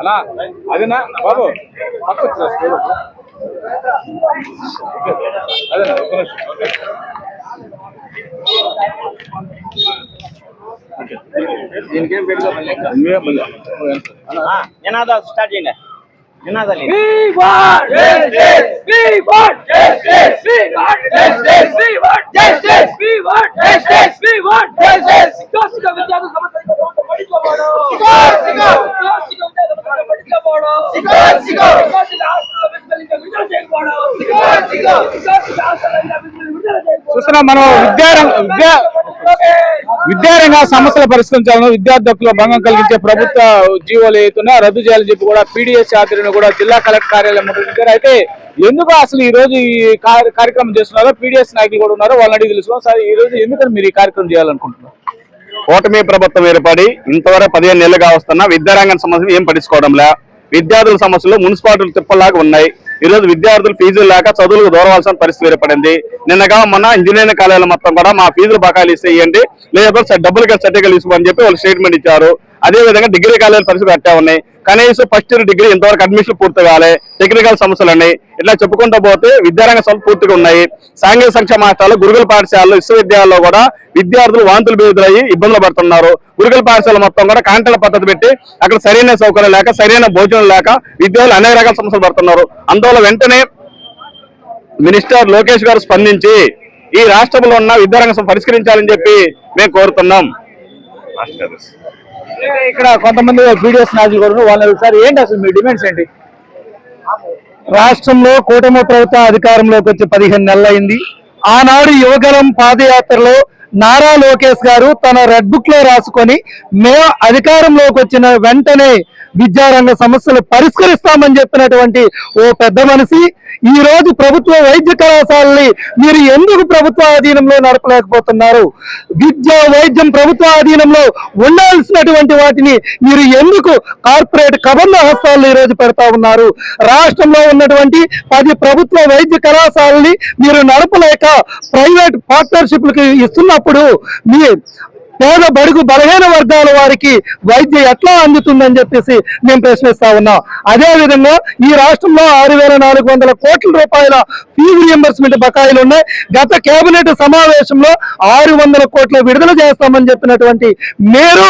అలా అదేనా బాబు పక్క అదేనా ఒక్క నిమిషం. ఓకే. దీనికేం పెట్టుకో మళ్ళీ ఇంకా. మీరే మళ్ళీ. నినాదాలు స్టార్ట్ చేయండి నినాదాలు We want justice! We want justice! We want justice! చూస్తున్నాం మనం విద్యారంగ విద్యా విద్యారంగ సమస్యలు పరిష్కరించాలని విద్యార్థి హక్కుల భంగం కలిగించే ప్రభుత్వ జీవోలు ఏతున్నా రద్దు చేయాలని చెప్పి కూడా పీడిఎస్ ఆధ్వర్యంలో కూడా జిల్లా కలెక్టర్ కార్యాలయం ముట్టడించారు అయితే ఎందుకు అసలు ఈ రోజు ఈ కార్య- కార్యక్రమం చేస్తున్నారో పీడిఎస్ నాయకులు కూడా ఉన్నారు వాళ్ళని అడిగి తెలుసుకున్నాం సార్ ఈ రోజు ఎందుకని మీరు ఈ కార్యక్రమం చేయాలనుకుంటున్నారు? కూటమి ప్రభుత్వం ఏర్పడి ఇంతవరకు పదిహేను నెలలుగా వస్తున్నా విద్యారంగం సమస్యలు ఏం పట్టించుకోవడం లే విద్యార్థుల సమస్యలు మున్సిపాలిటీలు తిప్పలాగా ఉన్నాయి. ఈ రోజు విద్యార్థులు ఫీజులు లేక చదువులకు దూరవలసిన పరిస్థితి ఏర్పడింది. నిన్నగా మొన్న ఇంజనీరింగ్ కాలేజీల మొత్తం కూడా మా ఫీజులు బకాయిలు ఇస్తాయండి లేకపోతే డబ్బులకి సర్టిఫికేట్ ఇసుకోమని చెప్పి వాళ్ళు స్టేట్మెంట్ ఇచ్చారు. అదే విధంగా డిగ్రీ కాలేజీల పరిస్థితి అట్టే ఉన్నాయి. కనీసం ఫస్ట్ ఇయర్ డిగ్రీ ఇంతవరకు అడ్మిషన్ పూర్తి కాలే టెక్నికల్ సమస్యలు ఉన్నాయి. ఇట్లా చెప్పుకుంటూ పోతే విద్యారంగ సంస్థలు పూర్తిగా ఉన్నాయి. సాంఘిక సంక్షేమ మాస్టర్లు గురుకుల పాఠశాలలో విశ్వవిద్యాలయాల్లో కూడా విద్యార్థులు వాంతులు బెదురయ్యి ఇబ్బందులు పడుతున్నారు. గురుకుల పాఠశాల మొత్తం కూడా కాంటల పద్ధతి పెట్టి అక్కడ సరైన సౌకర్యం లేక సరైన భోజనం లేక విద్యార్థులు అనేక రకాల సమస్యలు పడుతున్నారు. అందువల్ల వెంటనే మినిస్టర్ లోకేష్ గారు స్పందించి ఈ రాష్ట్రంలో ఉన్న విద్యారంగ సమస్యలు పరిష్కరించాలని చెప్పి మేము కోరుతున్నాం. ఇక్కడ కొంతమంది పీడిఎస్ నాయకులు కూడా వాళ్ళు సార్ ఏంటి అసలు మీ డిమాండ్స్ ఏంటి? రాష్ట్రంలో కూటమి ప్రభుత్వం అధికారంలోకి వచ్చి పదిహేను నెలలైంది. ఆనాడు యువగలం పాదయాత్రలో నారా లోకేష్ గారు తన రెడ్ బుక్లో రాసుకొని మేము అధికారంలోకి వచ్చిన వెంటనే విద్యారంగ సమస్యలు పరిష్కరిస్తామని చెప్పినటువంటి ఓ పెద్ద మనిషి ఈ రోజు ప్రభుత్వ వైద్య కళాశాలని మీరు ఎందుకు ప్రభుత్వ ఆధీనంలో నడపలేకపోతున్నారు? విద్య వైద్యం ప్రభుత్వ ఆధీనంలో ఉండాల్సినటువంటి వాటిని మీరు ఎందుకు కార్పొరేట్ కబంధ హస్తాలను ఈ రోజు పెడతా ఉన్నారు? రాష్ట్రంలో ఉన్నటువంటి పది ప్రభుత్వ వైద్య కళాశాలని మీరు నడపలేక ప్రైవేట్ పార్ట్నర్షిప్లకు ఇస్తున్నప్పుడు మీ పేద బడుగు బలహీన వర్గాల వారికి వైద్యం ఎట్లా అందుతుందని చెప్పేసి మేము ప్రశ్నిస్తా ఉన్నాం. అదే విధంగా ఈ రాష్ట్రంలో ఆరు వేల నాలుగు వందల కోట్ల రూపాయల ఫీజు రియంబర్స్మెంట్ బకాయిలు ఉన్నాయి. గత కేబినెట్ సమావేశంలో ఆరు వందల కోట్ల విడుదల చేస్తామని చెప్పినటువంటి మీరు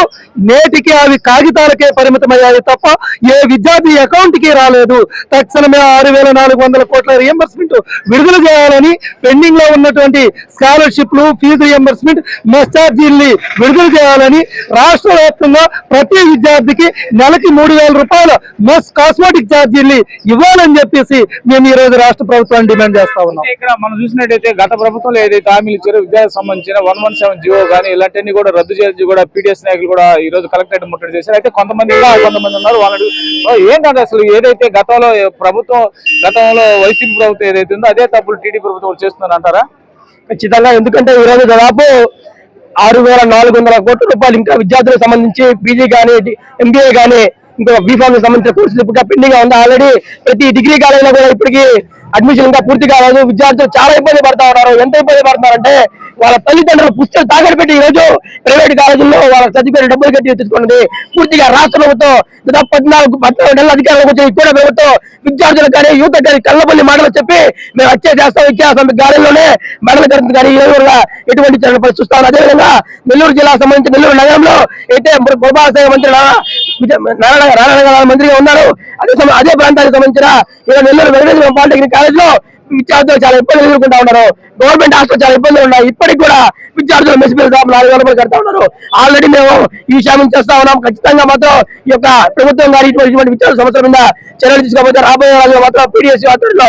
నేటికి అవి కాగితాలకే పరిమితమయ్యాయి తప్ప ఏ విద్యార్థి అకౌంట్కి రాలేదు. తక్షణమే ఆరు వేల నాలుగు వందల కోట్ల రియంబర్స్మెంట్ విడుదల చేయాలని పెండింగ్లో ఉన్నటువంటి స్కాలర్షిప్లు ఫీజు రియంబర్స్మెంట్ మెస్ ఛార్జీల్ని విడుదల చేయాలని రాష్ట్ర వ్యాప్తంగా ప్రతి విద్యార్థికి నెలకి మూడు వేల రూపాయల మెస్ కాస్మెటిక్ ఛార్జీల్ని ఇవ్వాలని చెప్పేసి మేము ఈ రోజు రాష్ట్ర ప్రభుత్వాన్ని డిమాండ్ చేస్తా ఉన్నాం. ఇక్కడ మనం చూసినట్టయితే గత ప్రభుత్వంలో ఏదైతే హామీలు ఇచ్చారో విద్యార్థి సంబంధించిన వన్ వన్ సెవెన్ జియో కానీ ఇలాంటివన్నీ కూడా రద్దు చేసి కూడా పీడిఎస్ నాయకులు కూడా ఈ రోజు కలెక్టరేట్ ముట్టడి చేశారు. అయితే కొంతమంది కొంతమంది ఉన్నారు వాళ్ళని ఓ, ఏంటంటే అసలు ఏదైతే గతంలో ప్రభుత్వం గతంలో వైసీపీ ప్రభుత్వం ఏదైతే ఉందో అదే తప్పులు టీడీ ప్రభుత్వం చేస్తుందని అంటారా? ఖచ్చితంగా ఎందుకంటే ఈ రోజు దాదాపు ఆరు వేల నాలుగు వందల కోట్ల రూపాయలు ఇంకా విద్యార్థులకు సంబంధించి పీజీ కానీ ఎంబీఏ కానీ ఇంకా బీఫామ్ సంబంధించిన కోర్సులు ఇప్పుడు పెండింగ్గా ఉంది ఆల్రెడీ ప్రతి డిగ్రీ కాలేజీలో కూడా ఇప్పటికి అడ్మిషన్ ఇంకా పూర్తి కాలేదు. విద్యార్థులు చాలా ఇబ్బంది పడతా ఉన్నారు. ఎంత ఇబ్బంది పడుతున్నారంటే వాళ్ళ తల్లిదండ్రులు పుస్తకాలు తాకట్టు పెట్టి ఈ రోజు ప్రైవేట్ కాలేజీల్లో వాళ్ళ సర్టిఫికేట్ డబ్బులు కట్టి తెచ్చుకున్నది పూర్తిగా రాష్ట్ర ప్రభుత్వం దాదాపు పద్నాలుగు పద్నాలుగు నెలల అధికారంలోకి వచ్చి కూడా ప్రభుత్వం విద్యార్థులకు కానీ యువత కానీ కళ్ళబల్లి మాటలు చెప్పి మేము వచ్చే చేస్తాం ఇచ్చేస్తాం గాలిలోనే మెడలు జరుగుతుంది. కానీ ఈ రోజు ఎటువంటి చర్యలు పరిస్థితి చూస్తాం అదేవిధంగా నెల్లూరు జిల్లా సంబంధించి నెల్లూరు నగరంలో అయితే గోపాలశాఖ మంత్రి నారాయణ మంత్రిగా ఉన్నారు. అదే అదే ప్రాంతానికి సంబంధించిన ఇలా నెల్లూరు వెంకటేశ్వర పాలిటెక్నిక్ కాలేజ్లో విద్యార్థులు చాలా ఇబ్బందులు ఎదుర్కొంటా ఉన్నారు. గవర్నమెంట్ హాస్పిటల్ చాలా ఇబ్బందులు ఉన్నాయి. ఇప్పటికి కూడా విద్యార్థులు మెస్ బిల్ నాలుగు వేల రూపాయలు కడతా ఉన్నారు. ఆల్రెడీ మేము ఈ విషయం చేస్తా ఉన్నాం. ఖచ్చితంగా మాత్రం ఈ యొక్క ప్రభుత్వం గారి ఇటువంటి విద్యార్థుల సమస్యల మీద చర్యలు తీసుకోకపోతే రాబోయే రోజుల్లో మాత్రం పీడిఎస్ ఆధ్వర్యంలో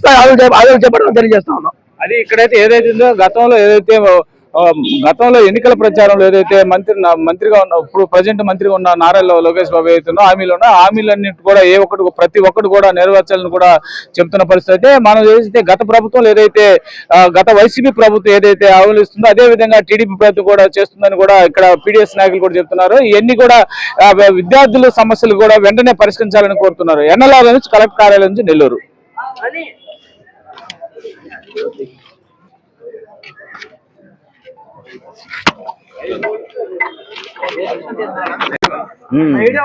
స్థాయి ఆందోళన చేపట్టడం తెలియజేస్తా ఉన్నాం. అది ఇక్కడైతే ఏదైతే గతంలో ఏదైతే గతంలో ఎన్నికల ప్రచారంలో ఏదైతే మంత్రి మంత్రిగా ఉన్న ఇప్పుడు ప్రజెంట్ మంత్రిగా ఉన్న నారా లోకేష్ బాబు ఏదైతుందో హామీలు ఉన్నా హామీలన్నింటి కూడా ఏ ఒక్కటి ప్రతి ఒక్కటి కూడా నెరవేర్చాలని కూడా చెప్తున్న పరిస్థితి అయితే మనం ఏదైతే గత ప్రభుత్వం ఏదైతే గత వైసీపీ ప్రభుత్వం ఏదైతే ఆవలిస్తుందో అదే విధంగా టీడీపీ ప్రభుత్వం కూడా చేస్తుందని కూడా ఇక్కడ పీడిఎస్ నాయకులు కూడా చెప్తున్నారు. ఇవన్నీ కూడా విద్యార్థుల సమస్యలు కూడా వెంటనే పరిష్కరించాలని కోరుతున్నారు. ఎన్నలాల నుంచి కలెక్టర్ కార్యాలయం నుంచి నెల్లూరు. ఐడియా